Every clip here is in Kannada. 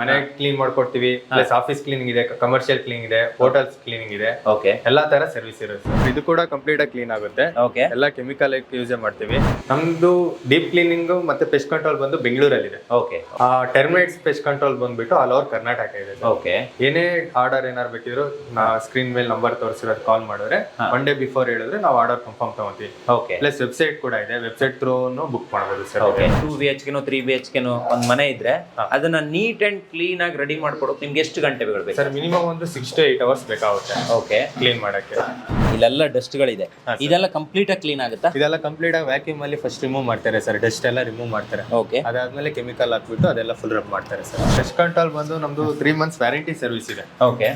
ಮನೆ ಕ್ಲೀನ್ ಮಾಡ್ಕೊಡ್ತೀವಿ ಪ್ಲಸ್ ಆಫೀಸ್ ಕ್ಲೀನಿಂಗ್ ಇದೆ ಕಮರ್ಷಿಯಲ್ ಕ್ಲೀನಿಂಗ್ ಇದೆ ಹೋಟೆಲ್ಸ್ ಕ್ಲೀನಿಂಗ್ ಇದೆ. ಓಕೆ ಎಲ್ಲಾ ತರ ಸರ್ವಿಸ್ ಇರುತ್ತೆ. ಇದು ಕೂಡ ಕಂಪ್ಲೀಟ್ ಆಗಿ ಕ್ಲೀನ್ ಆಗುತ್ತೆ. ಓಕೆ ಎಲ್ಲ ಕೆಮಿಕಲ್ ಯೂಸ್ ಮಾಡ್ತೀವಿ. ನಮ್ದು ಡೀಪ್ ಕ್ಲೀನಿಂಗ್ ಮತ್ತೆ ಪೆಸ್ಟ್ ಕಂಟ್ರೋಲ್ ಬಂದು ಬೆಂಗಳೂರಲ್ಲಿದೆ. ಓಕೆ ಟರ್ಮಿನೇಟ್ಸ್ ಪೆಸ್ಟ್ ಕಂಟ್ರೋಲ್ ಬಂದ್ಬಿಟ್ಟು ಆಲ್ ಓವರ್ ಕರ್ನಾಟಕ ಇದೆ ಓಕೆ ಏನೇ ಆರ್ಡರ್ ಏನಾರು ಬೇಕಿದ್ರು ಸ್ಕ್ರೀನ್ ಮೇಲೆ ನಂಬರ್ ತೋರಿಸಿರೋದು ಕಾಲ್ ಮಾಡಿದ್ರೆ ಒನ್ ಡೇ ಬಿಫೋರ್ ಹೇಳಿದ್ರೆ ನಾವು ಆರ್ಡರ್ ಕನ್ಫರ್ಮ್ ತಗೋತೀವಿ. ಓಕೆ ಪ್ಲಸ್ ವೆಬ್ಸೈಟ್ ಕೂಡ ಇದೆ. ವೆಬ್ಸೈಟ್ ಥ್ರೂನು ಬುಕ್ ಮಾಡಬಹುದು sir. Okay two B H ಕೆನೋ three B H ಕೆನೋ ಒಂದು ಮನೆ ಇದ್ರೆ ಅದನ್ನ ನೀಟ್ ಅಂಡ್ ಕ್ಲೀನ್ ಆಗಿ ರೆಡಿ ಮಾಡ್ಕೊಡೋಕೆ ನಿಮ್ಗೆ ಎಷ್ಟು ಗಂಟೆ ಬೇಕು? ಸರ್ ಮಿನಿಮಮ್ ಒಂದು ಸಿಕ್ಸ್ ಟು ಏಟ್ ಅವರ್ಸ್ ಬೇಕಾಗುತ್ತೆ. ಓಕೆ ಕ್ಲೀನ್ ಮಾಡಕ್ಕೆ. ಇಲ್ಲೆಲ್ಲ ಡಸ್ಟ್ಗಳಿದೆ ಇದೆಲ್ಲ ಕಂಪ್ಲೀಟ್ ಆಗಿ ಕ್ಲೀನ್ ಆಗುತ್ತಾ? ಇದೆಲ್ಲ ಕಂಪ್ಲೀಟ್ ಆಗಿ ವ್ಯಾಕ್ಯೂಮ್ ಅಲ್ಲಿ ಫಸ್ಟ್ ರಿಮೂವ್ ಮಾಡ್ತಾರೆ ಸರ್ ಡಸ್ಟ್ ಎಲ್ಲ ರಿಮೂವ್ ಮಾಡ್ತಾರೆ. ಓಕೆ ಅದಾದ್ಮೇಲೆ ಕೆಮಿಕಲ್ ಹಾಕ್ಬಿಟ್ಟು ಅದೆಲ್ಲ ಫುಲ್ ರಬ್ ಮಾಡ್ತಾರೆ ಸರ್ ಡಸ್ಟ್ ಕಂಟ್ರೋಲ್ ಬಂದು ನಮ್ದು ತ್ರೀ ಮಂತ್ಸ್ ವ್ಯಾರಂಟಿ ಸರ್ವಿಸ್ ಇದೆ. Okay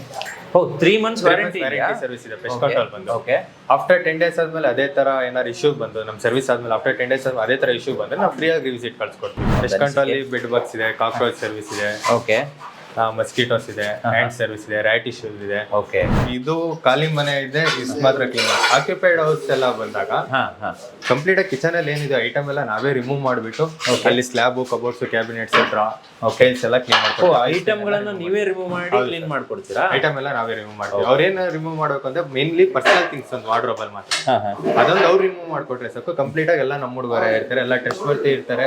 oh three months warranty service ಇದೆ ಪೆಸ್ಟ್ ಕಂಟ್ರೋಲ್ ಬಂದು. ಓಕೆ ಆಫ್ಟರ್ ಟೆನ್ ಡೇಸ್ ಆದ್ಮೇಲೆ ಅದೇ ತರ ಏನಾರು ಇಶ್ಯೂ ಬಂದು ನಮ್ಮ ಸರ್ವಿಸ್ ಆದ್ಮೇಲೆ ಆಫ್ಟರ್ ಟೆನ್ ಡೇಸ್ ಅದೇ ತರ ಇಶ್ಯೂ ಬಂದ್ರೆ ನಾವು ಫ್ರೀ ಆಗಿ ವಿಸಿಟ್ ಕಳ್ಸ್ಕೊಡ್ತೀವಿ. ಪೆಸ್ಟ್ ಕಂಟ್ರೋಲ್ ಬೆಡ್ ಬಾಕ್ಸ್ ಇದೆ ಕಾಕ್ರೋಚ್ ಸರ್ವಿಸ್ ಇದೆ. ಓಕೆ ಮಸ್ಕಿಟೋಸ್ ಇದೆ ಹ್ಯಾಂಡ್ ಸರ್ವಿಸ್ ಇದೆ ರೈಟ್ ಇಶ್ಯೂಸ್ ಇದೆ. ಓಕೆ ಇದು ಖಾಲಿ ಮನೆ ಇದೆ ಇಸ್ ಮಾತ್ರ ಕ್ಲೀನ್ ಆಕ್ಯುಪೈಡ್ ಹೌಸ್ ಎಲ್ಲ ಬಂದಾಗ ಹಾ ಹಾ. ಕಂಪ್ಲೀಟ್ ಆಗಿ ಕಿಚನ್ ಅಲ್ಲಿ ಏನಿದೆ ಐಟಮ್ ಎಲ್ಲ ನಾವೇ ರಿಮೂವ್ ಮಾಡಿಬಿಟ್ಟು ಅಲ್ಲಿ ಸ್ಲ್ಯಾಬ್ ಕಬೋರ್ಡ್ಸ್ ಕ್ಯಾಬಿನೆಟ್ಸ್ ಹತ್ರ ಟೈಲ್ಸ್ ಎಲ್ಲ ಕ್ಲೀನ್ ಓ ಮಾಡ್ತೀವಿ ಐಟಮ್ಗಳನ್ನ ನೀವೇ ರಿಮೂವ್ ಮಾಡಿ ಕ್ಲೀನ್ ಮಾಡ್ಕೊಡ್ತೀರಾ? ಐಟಮ್ ಎಲ್ಲ ನಾವೇ ರಿಮೂವ್ ಮಾಡ್ತೀವಿ. ಅವ್ರೇನ ರಿಮೂವ್ ಮಾಡ್ಬೇಕು ಅಂದ್ರೆ ಮೇನ್ಲಿ ಪರ್ಸನಲ್ ಥಿಂಗ್ಸ್ ಒಂದು ವಾರ್ಡ್ರೋಬಲ್ ಮಾತ್ರ. ಹಾ ಹಾ. ಅದೊಂದು ಅವ್ರು ರಿಮೂವ್ ಮಾಡ್ಕೊಟ್ರೆ ಸಾಕು. ಕಂಪ್ಲೀಟ್ ಆಗಿ ಎಲ್ಲ ನಮ್ಮ ಹುಡುಗರೇ ಇರ್ತಾರೆ ಎಲ್ಲ ಟೆಸ್ಟ್ ಬರ್ತಿ ಇರ್ತಾರೆ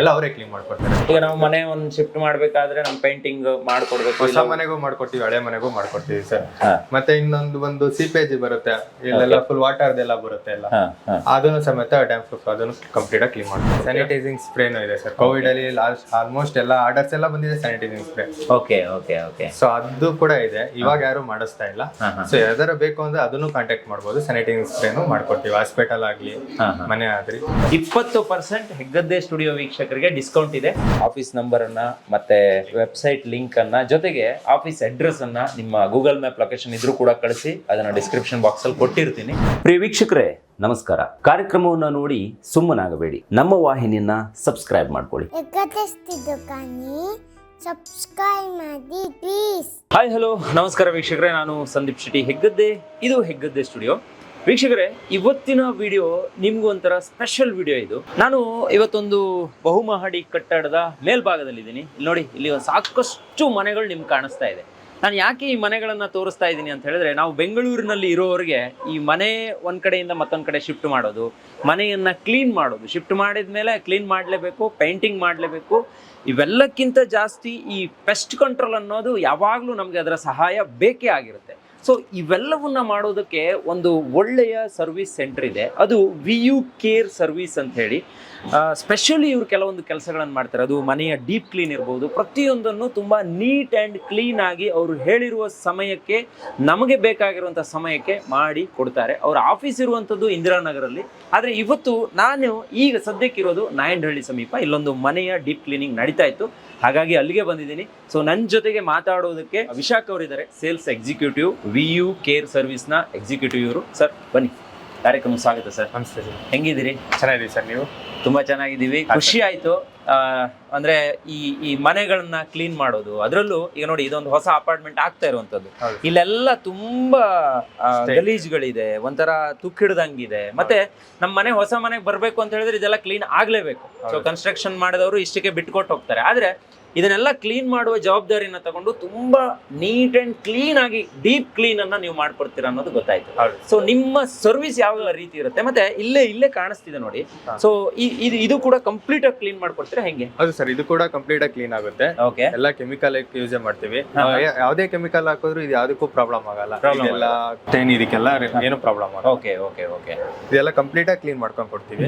ಎಲ್ಲ ಅವರೇ ಕ್ಲೀನ್ ಮಾಡ್ಕೊಡ್ತಾರೆ. ಈಗ ನಾವು ಮನೆ ಒಂದು ಶಿಫ್ಟ್ ಮಾಡ್ಬೇಕಾದ್ರೆ ನಮ್ಮ ಪೇಂಟಿಂಗ್ ಮಾಡ್ಕೊಡ್ಬೇಕು. ಹೊಸ ಮನೆಗೂ ಮಾಡ್ಕೊಡ್ತೀವಿ ಹಳೆ ಮನೆಗೂ ಮಾಡ್ಕೊಡ್ತೀವಿ ಸರ್. ಮತ್ತೆ ಇನ್ನೊಂದು ಒಂದು ಸಿಪೇಜ್ ಬರುತ್ತೆ. ಇಲ್ಲೆಲ್ಲ ಫುಲ್ ಬರುತ್ತೆ ಎಲ್ಲ. ಹಾ ಹಾ. ಅದನ್ನು ಸಮೇತ ಡ್ಯಾಮ್ ಪ್ರೂಫ್ ಅದನ್ನು ಕಂಪ್ಲೀಟ್ ಆಗಿ ಕ್ಲೀನ್ ಮಾಡ್ತೀವಿ. ಸ್ಯಾನಿಟೈಸಿಂಗ್ ಸ್ಪ್ರೇನು ಇದೆ ಸರ್. ಕೋವಿಡ್ ಅಲ್ಲಿ ಲಾಸ್ಟ್ ಆಲ್ಮೋಸ್ಟ್ ಎಲ್ಲ ಆರ್ಡರ್ಸ್ ಎಲ್ಲ ಬಂದಿದೆ sanitizing spray okay okay okay so ಅದು ಕೂಡ ಇದೆ. ಇವಾಗ ಯಾರು ಮಾಡಿಸ್ತಾ ಇಲ್ಲ. ಸೊ ಯಾವ್ದಾರ ಬೇಕು ಅಂದ್ರೆ ಅದನ್ನು ಕಾಂಟ್ಯಾಕ್ಟ್ ಮಾಡ್ಬೋದು. ಸ್ಯಾನಿಟೈಸಿಂಗ್ ಸ್ಪ್ರೇನು ಮಾಡ್ಕೊಡ್ತೀವಿ. ಹಾಸ್ಪಿಟಲ್ ಆಗ್ಲಿ. ಮನೆ ಆದ್ರಿ. ಇಪ್ಪತ್ತು ಪರ್ಸೆಂಟ್ ಹೆಗ್ಗದ್ದೆ ಸ್ಟುಡಿಯೋ ವೀಕ್ಷಕರಿಗೆ ಡಿಸ್ಕೌಂಟ್ ಇದೆ. ಆಫೀಸ್ ನಂಬರ್ ಅನ್ನ ಮತ್ತೆ ವೆಬ್ಸೈಟ್ ಲಿಂಕ್ ಅನ್ನ ಜೊತೆಗೆ ಆಫೀಸ್ ಅಡ್ರೆಸ್ ಅನ್ನ ನಿಮ್ಮ ಗೂಗಲ್ ಮ್ಯಾಪ್ ಲೊಕೇಶನ್ ಇದ್ರೂ ಕೂಡ ಕಳಿಸಿ ಅದನ್ನ ಡಿಸ್ಕ್ರಿಪ್ಷನ್ ಬಾಕ್ಸ್ ಅಲ್ಲಿ ಕೊಟ್ಟಿರ್ತೀನಿ. ಪ್ರಿಯ ವೀಕ್ಷಕರೇ ನಮಸ್ಕಾರ. ಕಾರ್ಯಕ್ರಮವನ್ನ ನೋಡಿ ಸುಮ್ಮನಾಗಬೇಡಿ. ನಮ್ಮ ವಾಹಿನಿಯನ್ನ ಸಬ್ಸ್ಕ್ರೈಬ್ ಮಾಡ್ಕೊಳ್ಳಿ. ಸಬ್ಸ್ಕ್ರೈಬ್ ಮಾಡಿ ಪ್ಲೀಸ್ ಹಾಯ್ ಹಲೋ ನಮಸ್ಕಾರ ವೀಕ್ಷಕರೇ ನಾನು ಸಂದೀಪ್ ಶೆಟ್ಟಿ ಹೆಗ್ಗದ್ದೆ. ಇದು ಹೆಗ್ಗದ್ದೆ ಸ್ಟುಡಿಯೋ. ವೀಕ್ಷಕರೇ, ಇವತ್ತಿನ ವಿಡಿಯೋ ನಿಮ್ಗೂ ಒಂಥರ ಸ್ಪೆಷಲ್ ವಿಡಿಯೋ ಇದು. ನಾನು ಇವತ್ತೊಂದು ಬಹುಮಹಡಿ ಕಟ್ಟಡದ ಮೇಲ್ಭಾಗದಲ್ಲಿದ್ದೀನಿ. ಇಲ್ಲಿ ನೋಡಿ, ಇಲ್ಲಿ ಸಾಕಷ್ಟು ಮನೆಗಳು ನಿಮ್ಗೆ ಕಾಣಿಸ್ತಾ ಇದೆ. ನಾನು ಯಾಕೆ ಈ ಮನೆಗಳನ್ನು ತೋರಿಸ್ತಾ ಇದ್ದೀನಿ ಅಂತ ಹೇಳಿದ್ರೆ, ನಾವು ಬೆಂಗಳೂರಿನಲ್ಲಿ ಇರೋರಿಗೆ ಈ ಮನೆ ಒಂದು ಕಡೆಯಿಂದ ಮತ್ತೊಂದು ಕಡೆ ಶಿಫ್ಟ್ ಮಾಡೋದು, ಮನೆಯನ್ನು ಕ್ಲೀನ್ ಮಾಡೋದು ಶಿಫ್ಟ್ ಮಾಡಿದ ಮೇಲೆ ಕ್ಲೀನ್ ಮಾಡಲೇಬೇಕು ಪೇಂಟಿಂಗ್ ಮಾಡಲೇಬೇಕು, ಇವೆಲ್ಲಕ್ಕಿಂತ ಜಾಸ್ತಿ ಈ ಪೆಸ್ಟ್ ಕಂಟ್ರೋಲ್ ಅನ್ನೋದು ಯಾವಾಗಲೂ ನಮಗೆ ಅದರ ಸಹಾಯ ಬೇಕೇ ಆಗಿರುತ್ತೆ. ಸೊ ಇವೆಲ್ಲವನ್ನ ಮಾಡೋದಕ್ಕೆ ಒಂದು ಒಳ್ಳೆಯ ಸರ್ವಿಸ್ ಸೆಂಟರ್ ಇದೆ. ಅದು ವಿ ಯು ಕೇರ್ ಸರ್ವಿಸ್ ಅಂತ ಹೇಳಿ. ಸ್ಪೆಷಲಿ ಇವರು ಕೆಲವೊಂದು ಕೆಲಸಗಳನ್ನು ಮಾಡ್ತಾರೆ. ಅದು ಮನೆಯ ಡೀಪ್ ಕ್ಲೀನ್ ಇರ್ಬೋದು. ಪ್ರತಿಯೊಂದನ್ನು ತುಂಬ ನೀಟ್ ಆ್ಯಂಡ್ ಕ್ಲೀನ್ ಆಗಿ ಅವರು ಹೇಳಿರುವ ಸಮಯಕ್ಕೆ, ನಮಗೆ ಬೇಕಾಗಿರುವಂಥ ಸಮಯಕ್ಕೆ ಮಾಡಿ ಕೊಡ್ತಾರೆ. ಅವರ ಆಫೀಸ್ ಇರುವಂಥದ್ದು ಇಂದಿರಾನಗರಲ್ಲಿ. ಆದರೆ ಇವತ್ತು ನಾನು ಈಗ ಸದ್ಯಕ್ಕಿರೋದು ನಾಯಂಡಹಳ್ಳಿ ಸಮೀಪ. ಇಲ್ಲೊಂದು ಮನೆಯ ಡೀಪ್ ಕ್ಲೀನಿಂಗ್ ನಡೀತಾ ಇತ್ತು. ಹಾಗಾಗಿ ಅಲ್ಲಿಗೆ ಬಂದಿದ್ದೀನಿ. ಸೊ ನನ್ನ ಜೊತೆಗೆ ಮಾತಾಡೋದಕ್ಕೆ ವಿಶಾಖ ಅವರಿದ್ದಾರೆ. Sales executive V U care ಸರ್ವಿಸ್ನ ಎಕ್ಸಿಕ್ಯೂಟಿವ್ ಇವರು. ಸರ್ ಬನ್ನಿ. ಕಾರ್ಯಕ್ರಮ ಸ್ವಾಗತ ಸರ್. ನಮಸ್ತೆ ಸರ್. ಹೆಂಗಿದ್ದೀರಿ? ಚೆನ್ನಾಗಿದೆ ಸರ್ ನೀವು? ತುಂಬಾ ಚೆನ್ನಾಗಿದ್ದೀವಿ. ಖುಷಿ ಆಯ್ತು. ಅಂದ್ರೆ ಈ ಈ ಮನೆಗಳನ್ನ ಕ್ಲೀನ್ ಮಾಡೋದು. ಅದರಲ್ಲೂ ಈಗ ನೋಡಿ ಇದೊಂದು ಹೊಸ ಅಪಾರ್ಟ್ಮೆಂಟ್ ಆಗ್ತಾ ಇರುವಂತದ್ದು. ಇಲ್ಲೆಲ್ಲ ತುಂಬಾ ಗಲೀಜ್ಗಳಿದೆ. ಒಂಥರ ತುಕ್ಕಿಡ್ದಂಗಿದೆ ಮತ್ತೆ ನಮ್ಮ ಮನೆ ಹೊಸ ಮನೆಗೆ ಬರ್ಬೇಕು ಅಂತ ಹೇಳಿದ್ರೆ ಇದೆಲ್ಲ ಕ್ಲೀನ್ ಆಗ್ಲೇಬೇಕು. ಸೊ ಕನ್ಸ್ಟ್ರಕ್ಷನ್ ಮಾಡಿದವರು ಇಷ್ಟಕ್ಕೆ ಬಿಟ್ಕೊಟ್ಟು ಹೋಗ್ತಾರೆ. ಆದ್ರೆ ಇದನ್ನೆಲ್ಲ ಕ್ಲೀನ್ ಮಾಡುವ ಜವಾಬ್ದಾರಿನ ತಗೊಂಡು ತುಂಬಾ ನೀಟ್ ಅಂಡ್ ಕ್ಲೀನ್ ಆಗಿ ಡೀಪ್ ಕ್ಲೀನ್ ಅನ್ನ ನೀವು ಮಾಡ್ಕೊಡ್ತೀರ ಅನ್ನೋದು ಗೊತ್ತಾಯ್ತು. ಸೊ ನಿಮ್ಮ ಸರ್ವಿಸ್ ಯಾವ ರೀತಿ ಇರುತ್ತೆ? ಮತ್ತೆ ಇಲ್ಲೇ ಇಲ್ಲೇ ಕಾಣಿಸ್ತಿದೆ ನೋಡಿ. ಸೊ ಇದು ಇದು ಕೂಡ ಕಂಪ್ಲೀಟ್ ಆಗಿ ಕ್ಲೀನ್ ಮಾಡ್ಕೊಡ್ತೀರಾ? ಹೆಂಗೆ? ಹೌದು ಸರ್ ಇದು ಕೂಡ ಕಂಪ್ಲೀಟ್ ಆಗಿ ಕ್ಲೀನ್ ಆಗುತ್ತೆ. ಓಕೆ ಎಲ್ಲ ಕೆಮಿಕಲ್ ಯೂಸ್ ಮಾಡ್ತೀವಿ. ಯಾವ್ದೇ ಕೆಮಿಕಲ್ ಹಾಕಿದ್ರು ಇದು ಯಾವ್ದಕ್ಕೂ ಪ್ರಾಬ್ಲಮ್ ಆಗಲ್ಲ. ಟೈನ್ ಇದಕ್ಕೆಲ್ಲ ಏನು ಪ್ರಾಬ್ಲಮ್ ಆಗಲ್ಲ. ಓಕೆ ಓಕೆ ಓಕೆ ಇದೆಲ್ಲ ಕಂಪ್ಲೀಟ್ ಆಗಿ ಕ್ಲೀನ್ ಮಾಡ್ಕೊಂಡು ಕೊಡ್ತೀವಿ.